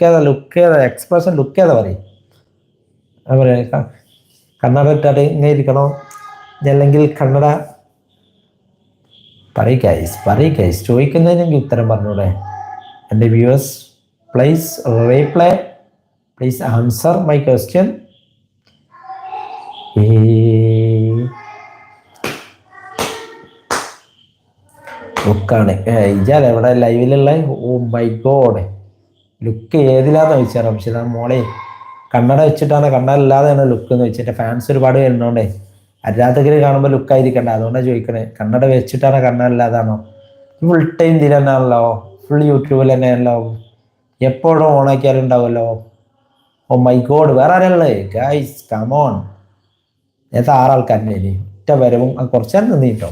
Look ലുക്കേത look ഏതാ expression look ഏതാ പറയും? പറയാ കണ്ണട ഇട്ടാട്ട് ഇങ്ങനെ ഇരിക്കണോ? അല്ലെങ്കിൽ കണ്ണട പറയ് പറയിക്കായിസ് പറയ് ഗൈസ് ചോദിക്കുന്നതിനെങ്കിൽ ഉത്തരം പറഞ്ഞൂടെ. എന്റെ viewers please reply please answer my question ബുക്കാണ് ഇജാൽ എവിടെ ലൈവിലുള്ള ഓ മൈ ഗോഡ് ലുക്ക് ഏതിലാന്ന് ചോദിച്ചാൽ പക്ഷേ മോളെ കണ്ണട വെച്ചിട്ടാണ് കണ്ണടല്ലാതെയാണ് ലുക്ക് എന്ന് വെച്ചിട്ട് ഫാൻസ് ഒരുപാട് വരുന്നോണ്ടേ. അരാധകർ കാണുമ്പോൾ ലുക്കായിരിക്കണ്ട അതുകൊണ്ടാണ് ചോദിക്കണേ. കണ്ണട വെച്ചിട്ടാണ് കണ്ണടല്ലാതാണോ? ഫുൾ ടൈം ഇതിൽ തന്നെയാണല്ലോ ഫുൾ യൂട്യൂബിൽ തന്നെയാണല്ലോ? എപ്പോഴും ഓണാക്കിയാലും ഉണ്ടാവുമല്ലോ ഓ മൈ ഗോഡ് വേറെ ആരല്ലേ ഗൈസ് കമോൺ നേരത്തെ ആറാൾക്കാരനെ ഇനി ഒറ്റ വരവും അത് കുറച്ചാൽ നിന്നിട്ടോ?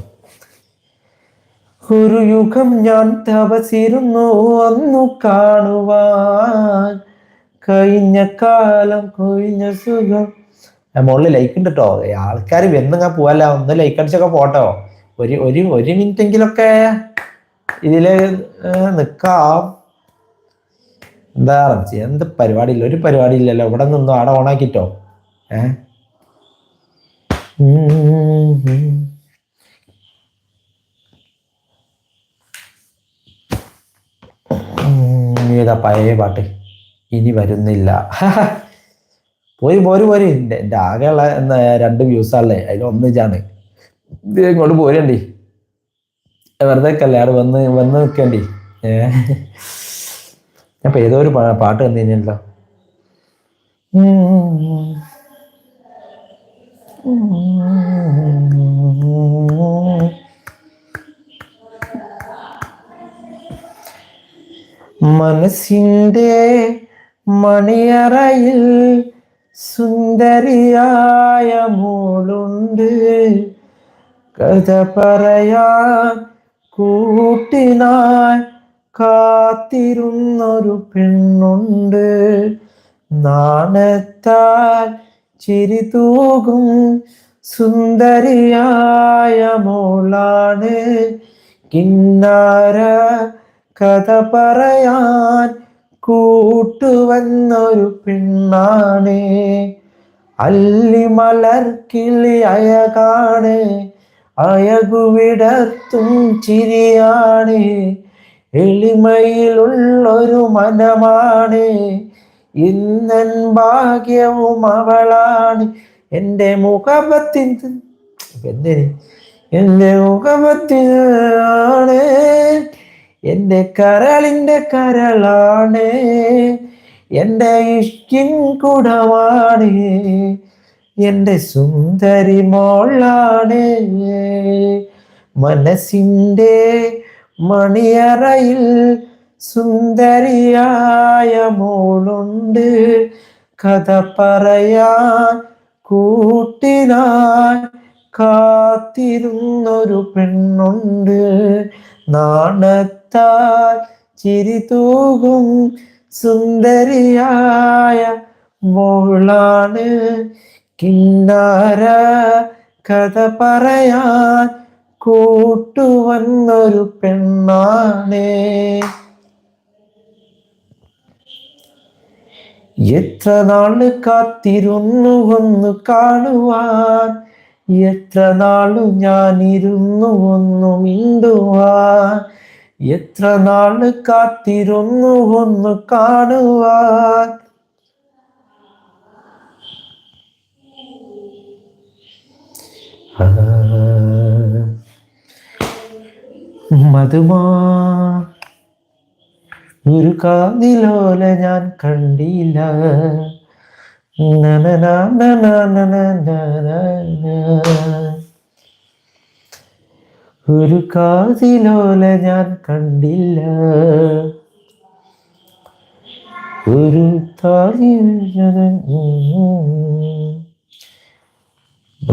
ഒരു യുഗം ഞാൻ തപസിരുന്നു അന്നു കാണുവാൻ. കഴിഞ്ഞ കാലം കൊഴിഞ്ഞ സുഖം. മുകളിൽ ലൈക്ക് ഉണ്ട് കേട്ടോ ആൾക്കാർ വെന്നങ്ങ പോവല്ല. ഒന്ന് ലൈക്ക് അടിച്ചൊക്കെ പോട്ടോ. ഒരു ഒരു ഒരു മിനിറ്റ് എങ്കിലൊക്കെ ഇതിൽ നിക്കാം. എന്താ എന്ത് പരിപാടി ഇല്ല ഒരു പരിപാടി ഇല്ലല്ലോ ഇവിടെ നിന്നും ആടെ ഓണാക്കിട്ടോ ഏ? ഏതാ പഴയ പാട്ട്. ഇനി വരുന്നില്ല. പോയി പോര് പോര്. എന്റെ എന്റെ ആകെയുള്ള രണ്ട് വ്യൂസാണല്ലേ അതിൽ ഒന്ന് ഇതാണ് ഇത് ഇങ്ങോട്ട് പോരണ്ടി. വെറുതെ കല്യാണം വന്ന് വന്ന് നിൽക്കണ്ടി ഞാൻ ഇപ്പം ഏതോ ഒരു പാട്ട് തന്നില്ലല്ലോ മനസ്സിന്റെ മണിയറയിൽ സുന്ദരിയായ മോളുണ്ട്. കഥ പറയാ കൂട്ടിനായി കാത്തിരുന്നൊരു പെണ്ണുണ്ട്. നാണത്താൽ ചിരി തൂകും സുന്ദരിയായ മോളാണ്. കിന്നാര കഥ പറയാൻ കൂട്ടുവന്നൊരു പെണ്ണാണ്. അല്ലിമലർ കിളി അയകാണ്. അയകുവിടർത്തും ചിരിയാണ്. എളിമയിലുള്ളൊരു മനമാണ്. ഇന്നൻ ഭാഗ്യവും അവളാണ് എന്റെ മുഖപത്തിൻ എന്തിന് എന്റെ മുഖപത്തിനാണ് എന്റെ കരളിന്റെ കരളാണ് എന്റെ ഇഷ്കിൻ കുടമാണ് എന്റെ സുന്ദരി മോളാണ്. മനസ്സിന്റെ മണിയറയിൽ സുന്ദരിയായ മോളുണ്ട്. കഥ പറയാൻ കൂട്ടിനായി കാത്തിരുന്നൊരു പെണ്ണുണ്ട്. നാണത്താൽ ചിരി തൂകും സുന്ദരിയായ മോളാണ് കിന്നാര കഥ പറയാൻ കൂട്ടുവന്നൊരു പെണ്ണാണ്. എത്ര നാൾ കാത്തിരുന്നു ഒന്ന് കാണുവാൻ എത്ര നാളും ഞാനിരുന്നു ഒന്നു മിണ്ടുവാൻ. എത്ര നാൾ കാത്തിരുന്നു ഒന്ന് കാണുവാൻ മധുമാ ഒരു കാതിലോല ഞാൻ കണ്ടില്ല നനനാ നനാ നനാ നനാ നനാ. ഒരു കാതിലോല ഞാൻ കണ്ടില്ല. ഒരു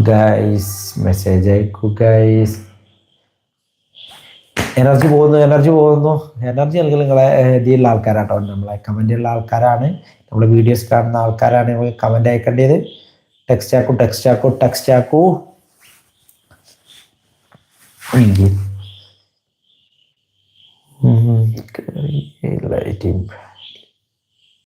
ഗൈസ് മെസ്സേജ് അയക്കൂ ഗൈസ് എനർജി പോകുന്നു എനർജി പോകുന്നു. എനർജി നൽകൽ നിങ്ങളെ ഇതിലുള്ള ആൾക്കാരാട്ടോ. നമ്മളെ കമന്റ് ഉള്ള ആൾക്കാരാണ്. നമ്മളെ വീഡിയോസ് കാണുന്ന ആൾക്കാരാണ്. നമ്മൾ comment അയക്കേണ്ടത്. Text ആക്കൂ text ആക്കൂ text ആക്കൂ. Breathe in. Let it in.